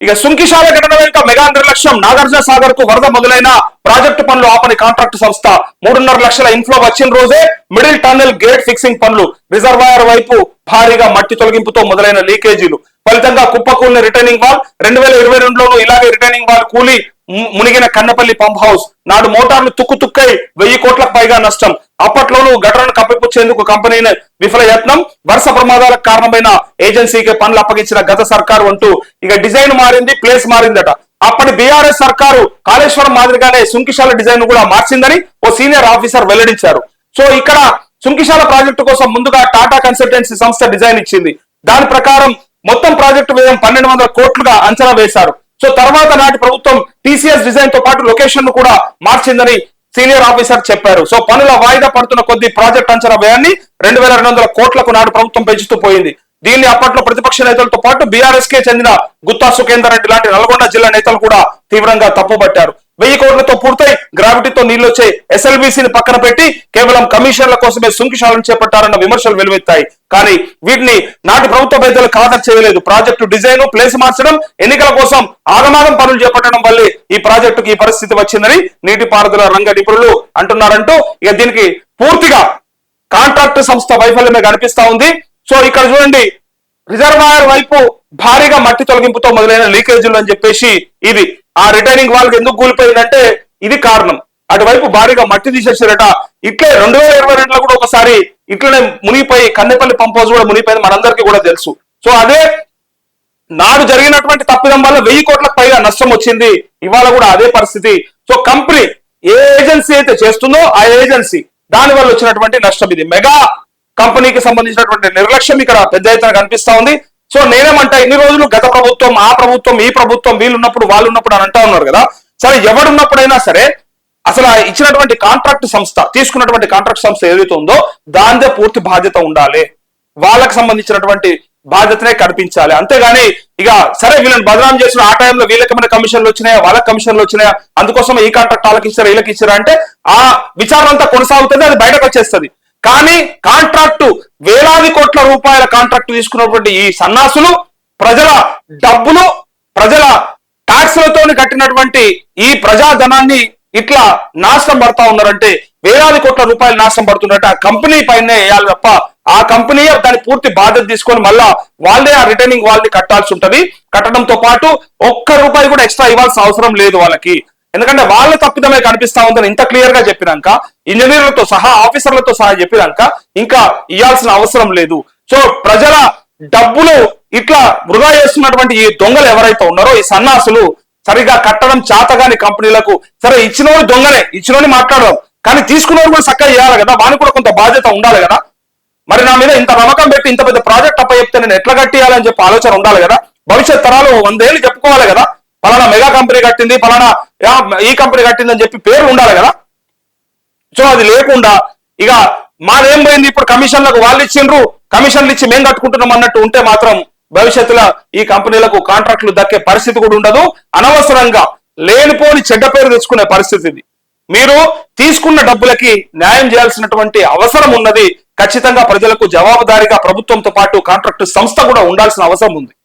ఇక సుంకిశాల ఘటన వెనుక మెగా నిర్లక్ష్యం నాగార్జున సాగర్కు వరద మొదలైన ప్రాజెక్టు పనులు ఆపని కాంట్రాక్ట్ సంస్థ మూడున్నర లక్షల ఇన్ఫ్లో వచ్చిన రోజే మిడిల్ టన్నెల్ గేట్ ఫిక్సింగ్ పనులు రిజర్వాయర్ వైపు భారీగా మట్టి తొలగింపుతో మొదలైన లీకేజీలు. ఫలితంగా కుప్పకూలిన రిటర్నింగ్ వాల్ రెండు వేల ఇరవై రెండులోనూ ఇలాగే రిటర్నింగ్ వాల్ కూలి మునిగిన కన్నపల్లి పంప్ హౌస్. నాడు మోటార్లు తుక్కు తుక్కై వెయ్యి కోట్లకు పైగా నష్టం. అప్పట్లోనూ గటరను కప్పిపుచ్చేందుకు కంపెనీ విఫల యత్నం వరుస ప్రమాదాలకు కారణమైన ఏజెన్సీకి పనులు అప్పగించిన గత సర్కారు అంటూ ఇక డిజైన్ మారింది ప్లేస్ మారిందట. అప్పటి బీఆర్ఎస్ సర్కారు కాళేశ్వరం మాదిరిగానే సుంకిశాల డిజైన్ కూడా మార్చిందని ఓ సీనియర్ ఆఫీసర్ వెల్లడించారు. సో ఇక్కడ సుంకిశాల ప్రాజెక్టు కోసం ముందుగా టాటా కన్సల్టెన్సీ సంస్థ డిజైన్ ఇచ్చింది. దాని ప్రకారం మొత్తం ప్రాజెక్టు వ్యయం పన్నెండు వందల కోట్లుగా అంచనా వేశారు. సో తర్వాత నాటి ప్రభుత్వం టీసీఎస్ డిజైన్తో పాటు లొకేషన్ను కూడా మార్చిందని సీనియర్ ఆఫీసర్ చెప్పారు. సో పనుల వాయిదా పడుతున్న కొద్ది ప్రాజెక్ట్ అంచనా వ్యయాన్ని రెండు వేల రెండు వందల కోట్లకు నాడు ప్రభుత్వం పెంచుతూ పోయింది. దీన్ని అప్పట్లో ప్రతిపక్ష నేతలతో పాటు బీఆర్ఎస్ కే చెందిన గుత్తా సుఖేందర్ రెడ్డి లాంటి నల్గొండ జిల్లా నేతలు కూడా తీవ్రంగా తప్పుపట్టారు వెయ్యి కోట్లతో పూర్తయి గ్రావిటీతో నీళ్ళు వచ్చే ఎస్ఎల్బీసీని పక్కన పెట్టి కేవలం కమిషన్ల కోసమే సుంకిశాలను చేపట్టారన్న విమర్శలు వెలువెత్తాయి. కానీ వీటిని నాటి ప్రభుత్వ పెద్దలు ఖాతరు చేయలేదు. ప్రాజెక్టు డిజైన్ ప్లేస్ మార్చడం ఎన్నికల కోసం ఆగమాగం పనులు చేపట్టడం వల్లే ఈ ప్రాజెక్టుకి ఈ పరిస్థితి వచ్చిందని నీటిపారుదల రంగ నిపుణులు అంటున్నారంటూ ఇక దీనికి పూర్తిగా కాంట్రాక్ట్ సంస్థ వైఫల్యమే కనిపిస్తా ఉంది. సో ఇక్కడ చూడండి రిజర్వాయర్ వైపు భారీగా మట్టి తొలగింపుతో మొదలైన లీకేజీలు అని చెప్పేసి ఇది. ఆ రిటైనింగ్ వాళ్ళకి ఎందుకు కూలిపోయిందంటే ఇది కారణం. అటువైపు భారీగా మట్టి తీసేసారట ఇట్లే రెండు వేల ఇరవై రెండులో కూడా ఒకసారి ఇట్లనే మునిగిపోయి కన్నెపల్లి పంప్ హౌస్ కూడా మునిగిపోయింది మనందరికీ కూడా తెలుసు. సో అదే నాడు జరిగినటువంటి తప్పిదం వల్ల వెయ్యి కోట్లకు పైగా నష్టం వచ్చింది. ఇవాళ కూడా అదే పరిస్థితి. సో కంపెనీ ఏ ఏజెన్సీ అయితే చేస్తుందో ఆ ఏజెన్సీ దాని వల్ల వచ్చినటువంటి నష్టం ఇది. మెగా కంపెనీకి సంబంధించినటువంటి నిర్లక్ష్యం ఇక్కడ పెద్ద ఎత్తున కనిపిస్తా ఉంది. సో నేనేమంటా ఇన్ని రోజులు గత ప్రభుత్వం ఆ ప్రభుత్వం ఈ ప్రభుత్వం వీళ్ళు ఉన్నప్పుడు వాళ్ళు ఉన్నప్పుడు అని అంటా ఉన్నారు కదా. సరే ఎవడున్నప్పుడైనా సరే అసలు ఆ ఇచ్చినటువంటి కాంట్రాక్ట్ సంస్థ తీసుకున్నటువంటి కాంట్రాక్ట్ సంస్థ ఏదైతే ఉందో దానిదే పూర్తి బాధ్యత ఉండాలి. వాళ్ళకి సంబంధించినటువంటి బాధ్యతనే కనిపించాలి అంతేగాని ఇక సరే వీళ్ళని బదనాం చేసిన ఆ టైంలో వీళ్ళకేమైనా కమిషన్లు వచ్చినాయా? వాళ్ళకి కమిషన్లు వచ్చినాయా? అందుకోసం ఈ కాంట్రాక్ట్ వాళ్ళకి ఇచ్చారా వీళ్ళకి ఇచ్చారా అంటే ఆ విచారణ అంతా కొనసాగుతుంది అది బయటకు వచ్చేస్తుంది. కానీ కాంట్రాక్టు వేలాది కోట్ల రూపాయల కాంట్రాక్టు తీసుకున్నటువంటి ఈ సన్నాసులు ప్రజల డబ్బులు ప్రజల ట్యాక్స్లతో కట్టినటువంటి ఈ ప్రజాధనాన్ని ఇట్లా నాశనం పడతా ఉన్నారంటే వేలాది కోట్ల రూపాయలు నాశనం పడుతున్నట్టు ఆ కంపెనీ పైనే వేయాలి తప్ప ఆ కంపెనీ దాని పూర్తి బాధ్యత తీసుకొని మళ్ళా వాళ్ళే ఆ రిటర్నింగ్ వాళ్ళని కట్టాల్సి ఉంటది. కట్టడంతో పాటు ఒక్క రూపాయి కూడా ఎక్స్ట్రా ఇవ్వాల్సిన అవసరం లేదు వాళ్ళకి. ఎందుకంటే వాళ్ళ తప్పిదమే కనిపిస్తా ఉందని ఇంత క్లియర్గా చెప్పినాక ఇంజనీర్లతో సహా ఆఫీసర్లతో సహా చెప్పినాక ఇంకా ఇవ్వాల్సిన అవసరం లేదు. సో ప్రజల డబ్బులు ఇట్లా వృధా చేస్తున్నటువంటి ఈ దొంగలు ఎవరైతే ఉన్నారో ఈ సన్నాసులు సరిగా కట్టడం చాతగాని కంపెనీలకు సరే ఇచ్చినోడు దొంగలే ఇచ్చినోని మాట్లాడదాం. కానీ తీసుకున్నోడు కూడా చక్కగా చేయాలి కదా వానికి కూడా కొంత బాధ్యత ఉండాలి కదా. మరి నా మీద ఇంత నమ్మకం పెట్టి ఇంత పెద్ద ప్రాజెక్ట్ అప్ప చెప్తే నేను ఎట్లా కట్టియాలని చెప్పి ఆలోచన ఉండాలి కదా. భవిష్యత్ తరాలు వందేళ్ళు చెప్పుకోవాలి కదా. పలానా మెగా కంపెనీ కట్టింది పలానా యా, ఈ కంపెనీ కట్టింది అని చెప్పి పేరు ఉండాలి కదా? సో అది లేకుండా ఇక మాదేం పోయింది? ఇప్పుడు కమిషన్లకు వాళ్ళు ఇచ్చిండ్రు కమిషన్లు ఇచ్చి మేము కట్టుకుంటున్నాం అన్నట్టు ఉంటే మాత్రం భవిష్యత్తులో ఈ కంపెనీలకు కాంట్రాక్టులు దక్కే పరిస్థితి కూడా ఉండదు. అనవసరంగా లేనిపోని చెడ్డ పేరు తెచ్చుకునే పరిస్థితి ఇది. మీరు తీసుకున్న డబ్బులకి న్యాయం చేయాల్సినటువంటి అవసరం ఉన్నది. ఖచ్చితంగా ప్రజలకు జవాబుదారీగా ప్రభుత్వంతో పాటు కాంట్రాక్టు సంస్థ కూడా ఉండాల్సిన అవసరం ఉంది.